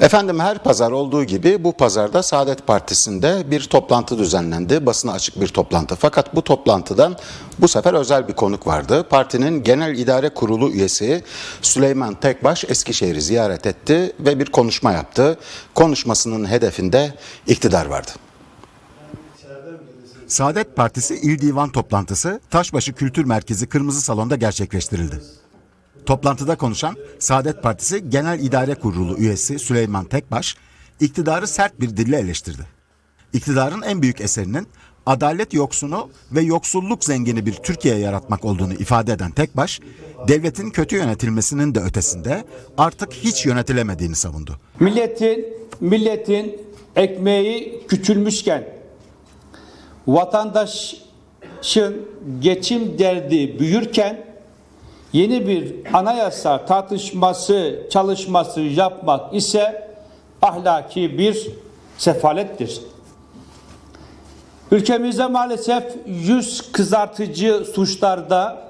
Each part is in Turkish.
Efendim her pazar olduğu gibi bu pazarda Saadet Partisi'nde bir toplantı düzenlendi. Basına açık bir toplantı. Fakat bu toplantıdan bu sefer özel bir konuk vardı. Partinin Genel İdare Kurulu üyesi Süleyman Tekbaş Eskişehir'i ziyaret etti ve bir konuşma yaptı. Konuşmasının hedefinde iktidar vardı. Saadet Partisi İl Divan toplantısı Taşbaşı Kültür Merkezi Kırmızı Salon'da gerçekleştirildi. Toplantıda konuşan Saadet Partisi Genel İdare Kurulu üyesi Süleyman Tekbaş, iktidarı sert bir dille eleştirdi. İktidarın en büyük eserinin adalet yoksunu ve yoksulluk zengini bir Türkiye yaratmak olduğunu ifade eden Tekbaş, devletin kötü yönetilmesinin de ötesinde artık hiç yönetilemediğini savundu. Milletin milletin ekmeği küçülmüşken vatandaşın geçim derdi büyürken yeni bir anayasa tartışması, çalışması yapmak ise ahlaki bir sefalettir. Ülkemizde maalesef yüz kızartıcı suçlarda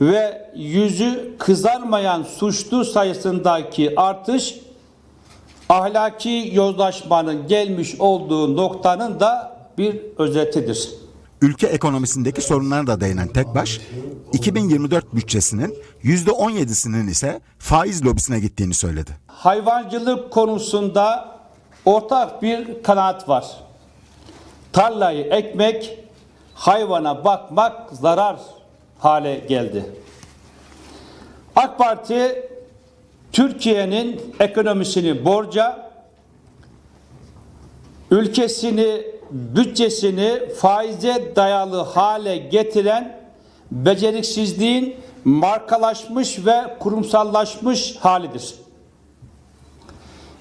ve yüzü kızarmayan suçlu sayısındaki artış ahlaki yozlaşmanın gelmiş olduğu noktanın da bir özetidir. Ülke ekonomisindeki sorunlara da değinen Tekbaş, 2024 bütçesinin %17'sinin ise faiz lobisine gittiğini söyledi. Hayvancılık konusunda ortak bir kanaat var. Tarlayı ekmek, hayvana bakmak zarar hale geldi. AK Parti Türkiye'nin ekonomisini borca, ülkesini, bütçesini faize dayalı hale getiren beceriksizliğin markalaşmış ve kurumsallaşmış halidir.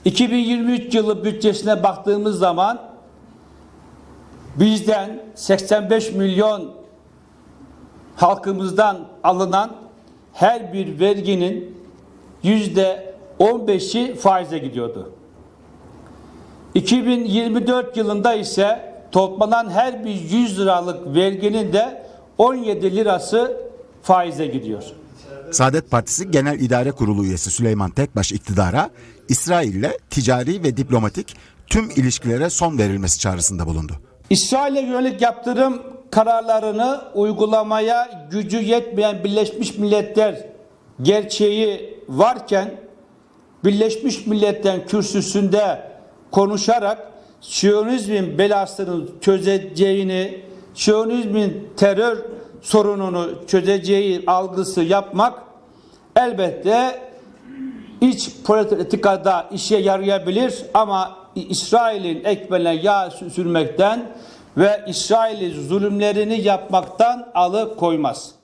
2023 yılı bütçesine baktığımız zaman bizden 85 milyon halkımızdan alınan her bir verginin yüzde 15'i faize gidiyordu. 2024 yılında ise toplanan her bir 100 liralık verginin de 17 lirası faize gidiyor. Saadet Partisi Genel İdare Kurulu üyesi Süleyman Tekbaş iktidara İsrail'le ticari ve diplomatik tüm ilişkilere son verilmesi çağrısında bulundu. İsrail'e yönelik yaptırım kararlarını uygulamaya gücü yetmeyen Birleşmiş Milletler gerçeği varken Birleşmiş Milletler kürsüsünde konuşarak Siyonizmin belasını çözeceğini, Siyonizmin terör sorununu çözeceği algısı yapmak elbette iç politikada işe yarayabilir ama İsrail'in ekmeğine yağ sürmekten ve İsrail'in zulümlerini yapmaktan alıkoymaz.